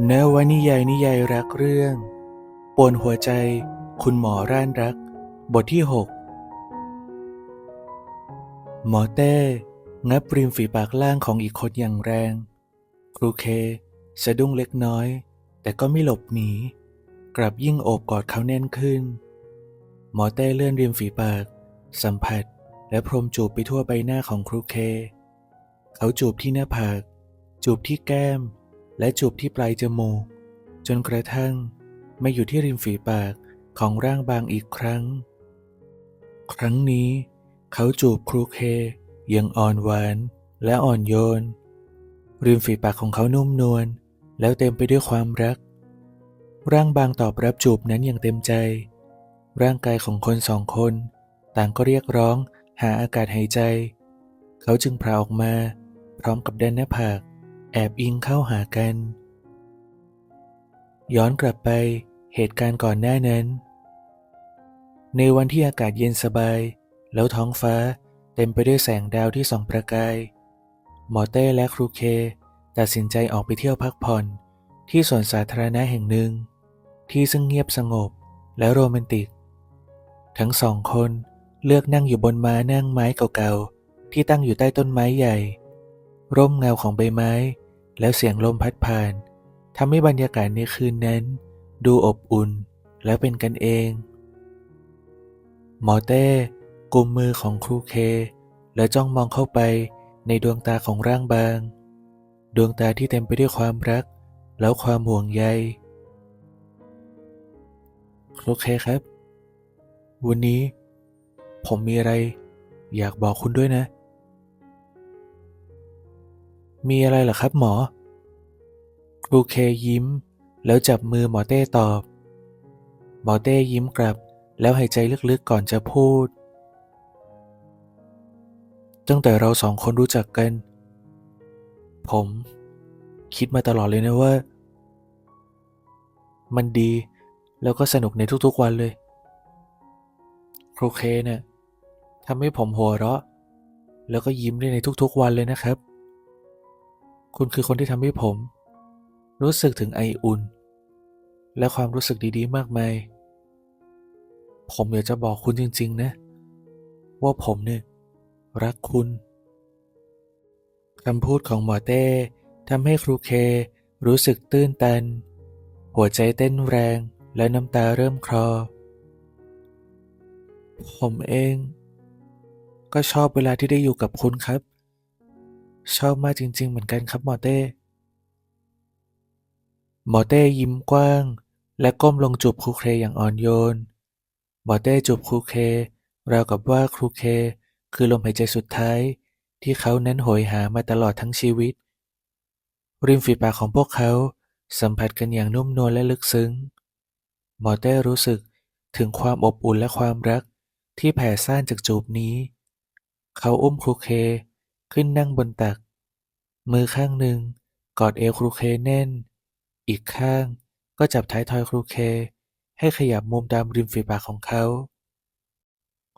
เนวนิยายนิยายรักเรื่องปวนหัวใจ คุณหมอร่านรัก บทที่ 6 หมอเต้ งับริมฝีปากล่างของอีกคนอย่างแรง ครูเค สะดุ้งเล็กน้อย แต่ก็ไม่หลบหนี กลับยิ่งโอบกอดเขาแน่นขึ้น หมอเต้เลื่อนริมฝีปาก สัมผัสและพรมจูบไปทั่วใบหน้าของครูเค เขาจูบที่หน้าผาก จูบที่แก้ม และจูบที่ปลายจมูก จนกระทั่งมาอยู่ที่ริมฝีปากของร่างบางอีกครั้ง ครั้งนี้ เขาจูบครูเคอย่างอ่อนหวานและอ่อนโยน ริมฝีปากของเขานุ่มนวลแล้วเต็มไปด้วยความรัก ร่างบางตอบรับจูบนั้นอย่างเต็มใจ ร่างกายของคนสองคน ต่างก็เรียกร้องหาอากาศหายใจ เขาจึงพาออกมา พร้อมกับแดนหน้าผาก แอบอิงเข้าหากัน ย้อนกลับไปเหตุการณ์ก่อนหน้านั้น ในวันที่อากาศเย็นสบาย แล้วท้องฟ้าเต็มไปด้วยแสงดาวที่ส่องประกาย หมอเต้และครูเค ตัดสินใจออกไปเที่ยวพักผ่อนที่สวนสาธารณะแห่งหนึ่ง ที่ซึ่งเงียบสงบและโรแมนติก ทั้งสองคนเลือกนั่งอยู่บนม้านั่งไม้เก่าๆ ที่ตั้งอยู่ใต้ต้นไม้ใหญ่ ร่มเงาของใบไม้ แล้วเสียงลมพัดผ่านทำให้บรรยากาศในคืนนั้น ดูอบอุ่นและเป็นกันเอง หมอเต้กุมมือของครูเค และจ้องมองเข้าไปในดวงตาของร่างบาง ดวงตาที่เต็มไปด้วยความรัก แล้วความห่วงใยครูเคครับ วันนี้ ผมมีอะไร อยากบอกคุณด้วยนะ มีอะไรเหรอครับหมอครูเคยิ้ม แล้วจับมือหมอเต้ตอบ หมอเต้ยิ้มกลับ แล้วหายใจลึกๆก่อนจะพูด ตั้งแต่เราสองคนรู้จักกัน ผม คิดมาตลอดเลยนะว่า มันดีแล้วก็สนุกในทุกๆวันเลยครูเคเนี่ยทำให้ผมหัวเราะ แล้วก็ยิ้มได้ในทุกๆวันเลยนะครับ คุณคือคนที่ทำให้ผม รู้สึกถึงไออุ่น และความรู้สึกดีๆ มากมาย ผมอยากจะบอกคุณจริง ๆ นะ ว่าผมเนี่ยรักคุณคำพูดของหมอเต้ทำให้ครูเครู้สึกตื้นตัน หัวใจเต้นแรงและน้ำตาเริ่มคลอ ผมเอง ก็ชอบเวลาที่ได้อยู่กับคุณครับ ชอบมากจริง ๆ เหมือนกันครับหมอเต้ หมอเต้ยิ้มกว้าง และก้มลงจูบครูเคอย่างอ่อนโยน หมอเต้จูบครูเคราวกับว่าครูเคคือลมหายใจสุดท้าย ที่เขานั้นโหยหามาตลอดทั้งชีวิต ริมฝีปากของพวกเขาสัมผัสกันอย่างนุ่มนวลและลึกซึ้ง หมอเต้รู้สึกถึงความอบอุ่นและความรักที่แผ่ซ่านจากจูบนี้ เขาอุ้มครูเค ขึ้นนั่งบนตัก มือข้างหนึ่งกอดเอวครูเคแน่น อีกข้างก็จับท้ายทอยครูเค ให้ขยับมุมตามริมฝีปากของเขา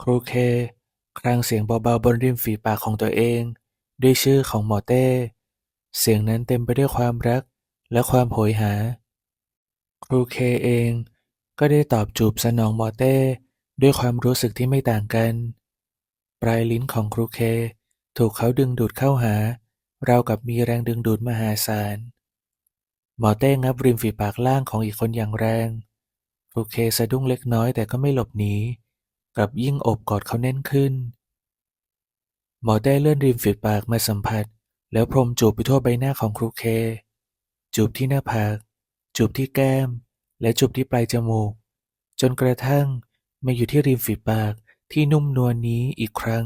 ครูเคครางเสียงเบาๆบนริมฝีปากของตัวเอง ด้วยชื่อของหมอเต้ เสียงนั้นเต็มไปด้วยความรักและความโหยหา ครูเคเองก็ได้ตอบจูบสนองหมอเต้ ด้วยความรู้สึกที่ไม่ต่างกัน ปลายลิ้นของครูเค ถูกเขาดึงดูดเข้าหาราวกับมีแรงดึงดูดมหาศาล หมอเต้งับริมฝีปากล่างของอีกคนอย่างแรง ครูเคสะดุ้งเล็กน้อยแต่ก็ไม่หลบหนี กลับยิ่งอบกอดเขาแน่นขึ้น หมอเต้เลื่อนริมฝีปากมาสัมผัส แล้วพรมจูบไปทั่วใบหน้าของครูเค จูบที่หน้าผาก จูบที่แก้ม และจูบที่ปลายจมูก จนกระทั่งมาอยู่ที่ริมฝีปากที่นุ่มนวลนนี้อีกครั้ง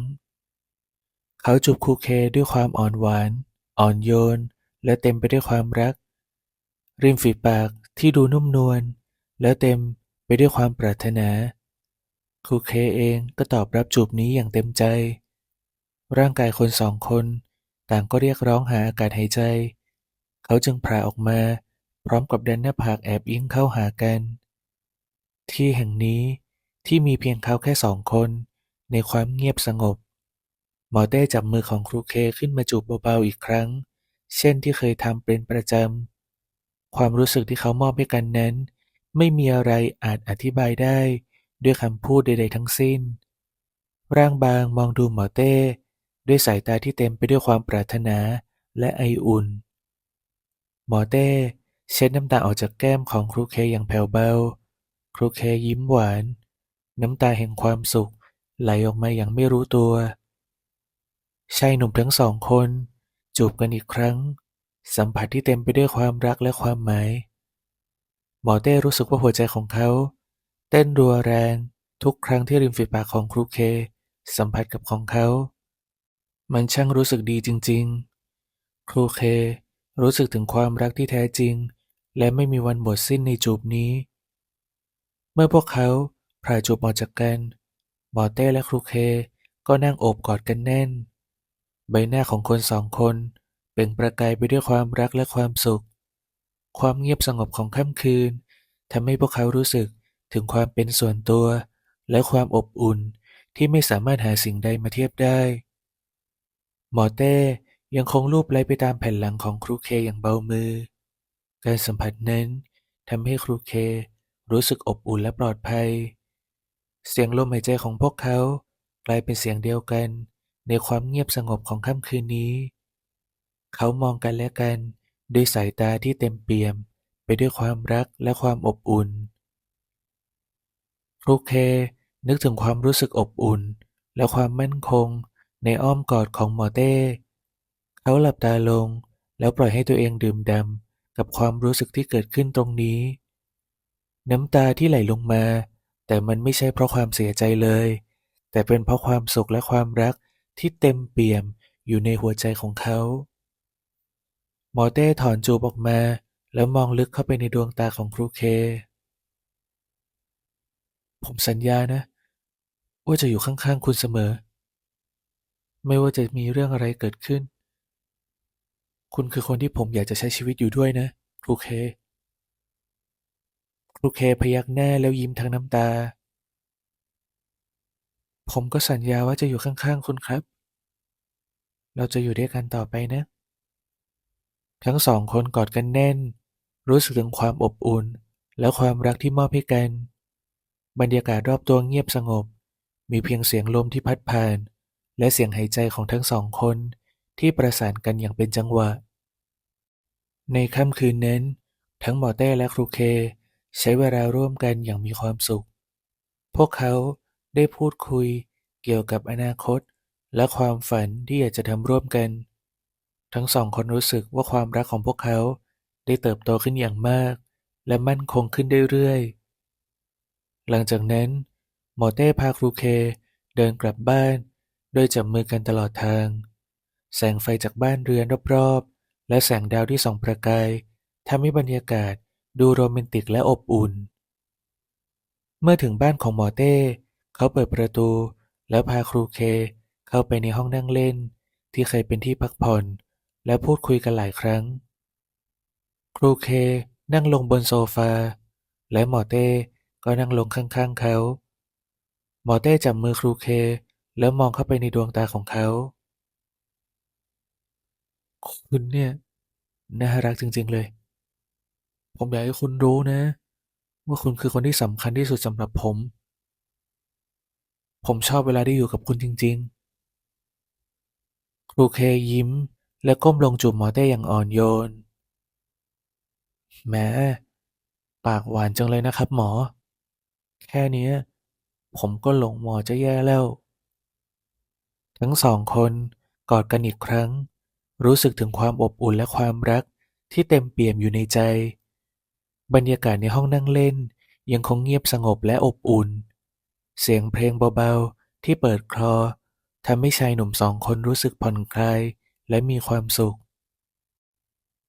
เขาจูบครูเคด้วยความอ่อนหวาน อ่อนโยน และเต็มไปด้วยความรัก ริมฝีปากที่ดูนุ่มนวลแล้วเต็มไปด้วยความปรารถนาครูเคเองก็ตอบรับจูบนี้อย่างเต็มใจ ร่างกายคนสองคน ต่างก็เรียกร้องหาอากาศหายใจ เขาจึงพาออกมา พร้อมกับดันหน้าผากแอบอิงเข้าหากัน ที่แห่งนี้ที่มีเพียงเขาแค่สองคน ในความเงียบสงบ หมอเต้จับมือของครูเคขึ้นมาจูบเบาๆอีกครั้ง เช่นที่เคยทำเป็นประจำ ความรู้สึกที่เขามอบให้กันนั้น ไม่มีอะไรอาจอธิบายได้ ด้วยคำพูดใดๆทั้งสิ้น ร่างบางมองดูหมอเต้ ด้วยสายตาที่เต็มไปด้วยความปรารถนาและไออุ่น หมอเต้เช็ดน้ำตาออกจากแก้มของครูเคอย่างแผ่วเบา ครูเคยิ้มหวาน น้ำตาแห่งความสุขไหลออกมาอย่างไม่รู้ตัว ชายหนุ่มทั้งสองคนจูบกันอีกครั้ง สัมผัสที่เต็มไปด้วยความรักและความหมาย หมอเต้รู้สึกว่าหัวใจของเขา เต้นรัวแรงทุกครั้งที่ริมฝีปากของครูเค สัมผัสกับของเขา มันช่างรู้สึกดีจริง ๆ ครูเครู้สึกถึงความรักที่แท้จริง และไม่มีวันหมดสิ้นในจูบนี้ เมื่อพวกเขาพลายจูบออกจากกัน หมอเต้และครูเคก็นั่งโอบกอดกันแน่น ใบหน้าของคนสองคนเปล่งประกายไปด้วยความรักและความสุข ความเงียบสงบของค่ำคืนทำให้พวกเขารู้สึกถึงความเป็นส่วนตัว และความอบอุ่นที่ไม่สามารถหาสิ่งใดมาเทียบได้ หมอเต้ยังคงลูบไล้ไปตามแผ่นหลังของครูเคอย่างเบามือ การสัมผัสนั้นทำให้ครูเครู้สึกอบอุ่นและปลอดภัย เสียงลมหายใจของพวกเขากลายเป็นเสียงเดียวกัน ในความเงียบสงบของค่ำคืนนี้ เขามองกันและกัน ด้วยสายตาที่เต็มเปี่ยม ไปด้วยความรักและความอบอุ่นครูเคนึกถึงความรู้สึกอบอุ่น และความมั่นคง ในอ้อมกอดของหมอเต้ เขาหลับตาลง แล้วปล่อยให้ตัวเองดื่มด่ำกับความรู้สึกที่เกิดขึ้นตรงนี้ น้ำตาที่ไหลลงมา แต่มันไม่ใช่เพราะความเสียใจเลย แต่เป็นเพราะความสุขและความรัก ที่เต็มเปี่ยมอยู่ในหัวใจของเขา หมอเต้ถอนจูบออกมา แล้วมองลึกเข้าไปในดวงตาของครูเค ผมสัญญานะ ว่าจะอยู่ข้างๆคุณเสมอ ไม่ว่าจะมีเรื่องอะไรเกิดขึ้น คุณคือคนที่ผมอยากจะใช้ชีวิตอยู่ด้วยนะ ครูเค ครูเคพยักหน้าแล้วยิ้มทั้งน้ำตา ผมก็สัญญาว่าจะอยู่ข้างๆคุณครับ เราจะอยู่ด้วยกันต่อไปนะ ทั้งสองคนกอดกันแน่น รู้สึกถึงความอบอุ่น และความรักที่มอบให้กัน บรรยากาศรอบตัวเงียบสงบ มีเพียงเสียงลมที่พัดผ่าน และเสียงหายใจของทั้งสองคนที่ประสานกันอย่างเป็นจังหวะ ในค่ำคืนนั้น ทั้งหมอเต้และครูเคใช้เวลาร่วมกันอย่างมีความสุข พวกเขาได้พูดคุย กี่ยวกับอนาคต และความฝันที่อยากจะทำร่วมกัน ทั้งสองคนรู้สึกว่าความรักของพวกเขาได้เติบโตขึ้นอย่างมาก และมั่นคงขึ้นเรื่อยๆหลังจากนั้น หมอเต้พาครูเคเดินกลับบ้านโดยจับมือกันตลอดทาง แสงไฟจากบ้านเรือนรอบๆ และแสงดาวที่ส่องประกายทำให้บรรยากาศดูโรแมนติกและอบอุ่น เมื่อถึงบ้านของหมอเต้ เขาเปิดประตู แล้วพาครูเคเข้าไปในห้องนั่งเล่น ที่เคยเป็นที่พักผ่อน และพูดคุยกันหลายครั้ง ครูเคนั่งลงบนโซฟา และหมอเต้ก็นั่งลงข้างๆเขา หมอเต้จับมือครูเค แล้วมองเข้าไปในดวงตาของเขา คุณเนี่ย น่ารักจริงๆเลย ผมอยากให้คุณรู้นะ ว่าคุณคือคนที่สำคัญที่สุดสำหรับผม ผมชอบเวลาได้อยู่กับคุณจริง ๆ ครูเคยิ้ม และก้มลงจูบหมอเต้อย่างอ่อนโยนแหม้ ปากหวานจังเลยนะครับหมอ แค่นี้ผมก็หลงหมอจะแย่แล้ว ทั้งสองคนกอดกันอีกครั้ง รู้สึกถึงความอบอุ่นและความรักที่เต็มเปี่ยมอยู่ในใจ บรรยากาศในห้องนั่งเล่นยังคงเงียบสงบและอบอุ่น เสียงเพลงเบา ๆ ที่เปิดคลอทำให้ชายหนุ่มสองคนรู้สึกผ่อนคลายและมีความสุข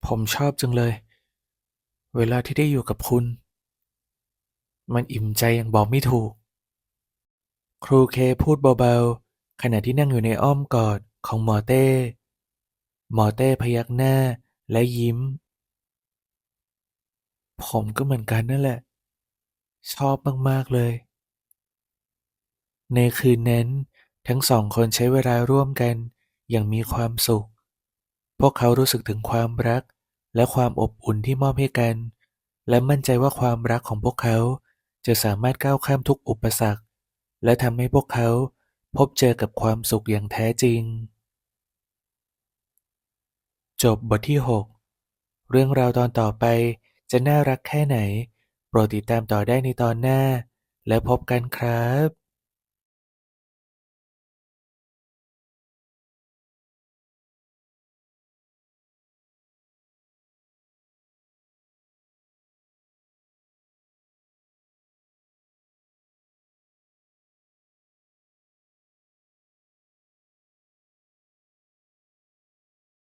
ผมชอบจังเลย เวลาที่ได้อยู่กับคุณ มันอิ่มใจอย่างบอกไม่ถูก ครูเคพูดเบา ๆ ขณะที่นั่งอยู่ในอ้อมกอดของหมอเต้ หมอเต้พยักหน้าและยิ้ม ผมก็เหมือนกันนั่นแหละ ชอบมาก ๆ เลย ในคืนนั้น ทั้งสองคนใช้เวลาร่วมกันอย่างมีความสุข พวกเขารู้สึกถึงความรัก และความอบอุ่นที่มอบให้กัน และมั่นใจว่าความรักของพวกเขาจะสามารถก้าวข้ามทุกอุปสรรค และทำให้พวกเขาพบเจอกับความสุขอย่างแท้จริง จบบทที่ 6 เรื่องราวตอนต่อไปจะน่ารักแค่ไหน โปรดติดตามต่อได้ในตอนหน้า แล้วพบกันครับ